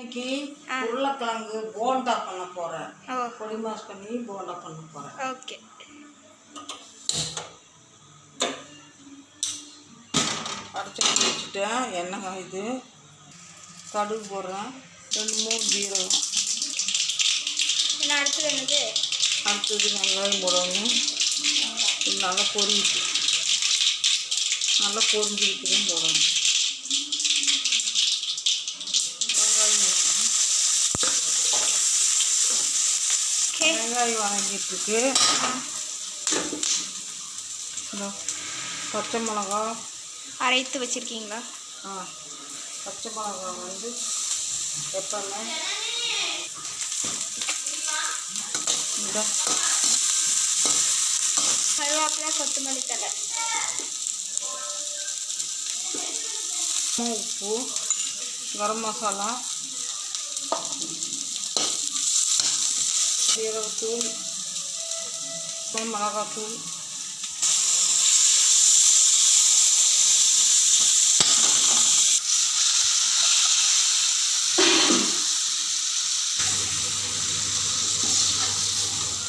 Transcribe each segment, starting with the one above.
இன்னைக்கு. உருளைக்கிழங்கு போண்டா பண்ண போகிறேன் பொடி மாஸ் பண்ணி போண்டா பண்ண போகிறேன் ஓகே. அரைச்சி வச்சுட்டேன். எண்ணெய் காயுது கடுகு போடுறேன். ரெண்டு மூணு ஜீரகம். என்ன அடுத்தது என்னது? அடுத்தது வெங்காயம் போடணும். இது நல்லா பொரியிட்டு நல்லா பொரிஞ்சுக்கிட்டு தான் போடணும் வெங்காயம் போடணும். ஓகே வெங்காயம் இந்த பச்சை மிளகா. அரைத்து வச்சுருக்கீங்களா? ஆ பச்சை மிளகா வந்து எப்பவுமே கருவேப்பிலை கொத்தமல்லி தலை உப்பு கரம் மசாலா. சீரகத்தூள் அப்புறம் மிளகாத்தூள்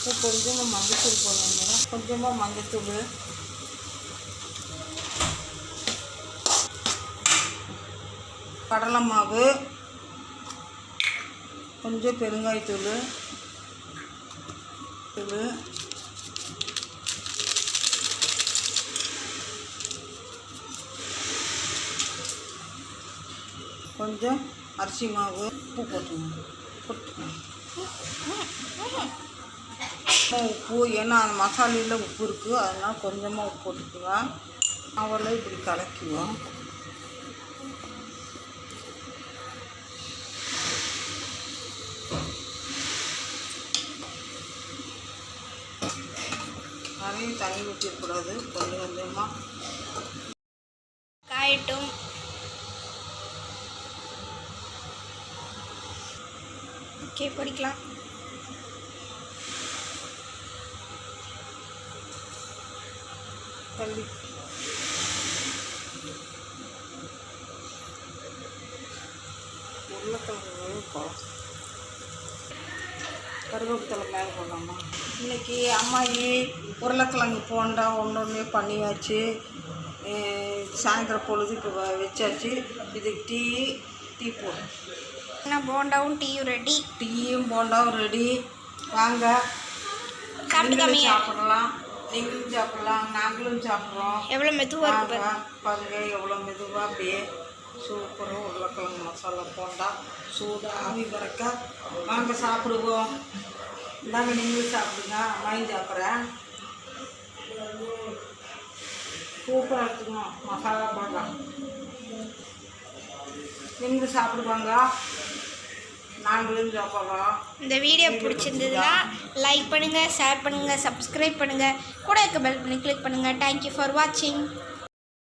இப்போ கொஞ்சமாக மஞ்சத்தூள் போடணும் கொஞ்சமாக மஞ்சத்தூள் கடலை மாவு கொஞ்சம் பெருங்காயத்தூள் கொஞ்சம் அரிசி மாவு உப்பு போட்டுக்கணும் போட்டுக்கணும் உப்பு ஏன்னா அந்த மசாலையில் உப்பு இருக்குது அதனால் கொஞ்சமாக உப்பு போட்டுக்குவேன் அவளை இப்படி கலக்குவோம் நிறைய தண்ணி ஊற்றிடக்கூடாது கொஞ்சம் கொஞ்சமாக காயட்டும். ஓகே பொரிக்கலாம் தள்ளி. உருளைக்கிழங்கு குழம்பு. கருவேப்பிலை மேலே போடலாமா? இன்னைக்கு அம்மாயி உருளைக்கிழங்கு போண்டா ஒன்று ஒன்றே பண்ணியாச்சு. அஹ் சாயந்தரம் பொழுது இப்போ வச்சாச்சு. இதுக்கு டீ டீ போடும் போண்டாவும் டீயும் ரெடி? டீயும் போண்டாவும் ரெடி. வாங்க. சாப்பிடலாம். நீங்களும் சாப்பிடலாம். நாங்களும் சாப்பிட்றோம். எவ்வளோ மெதுவாக. பாருங்க எவ்வளோ மெதுவாக அப்படியே. சூப்பராக உருளைக்கிழங்கு மசாலா போண்டா சூடாக ஆவி பறக்க. வாங்க சாப்பிடுவோம். இந்தாங்க நீங்களும் சாப்பிடுங்க. அம்மாயும் சாப்பிட்றேன். சூப்பராக இருக்குங்க மசாலா போண்டா. நீங்களும் சாப்பிடுவாங்க. நாங்களும் சாப்பிட்றோம். இந்த வீடியோ பிடிச்சிருந்ததுன்னா லைக் பண்ணுங்கள் ஷேர் பண்ணுங்கள் சப்ஸ்கிரைப் பண்ணுங்கள் கூட இருக்க பெல் பண்ணி கிளிக் பண்ணுங்கள் தேங்க்யூ ஃபார் வாட்சிங்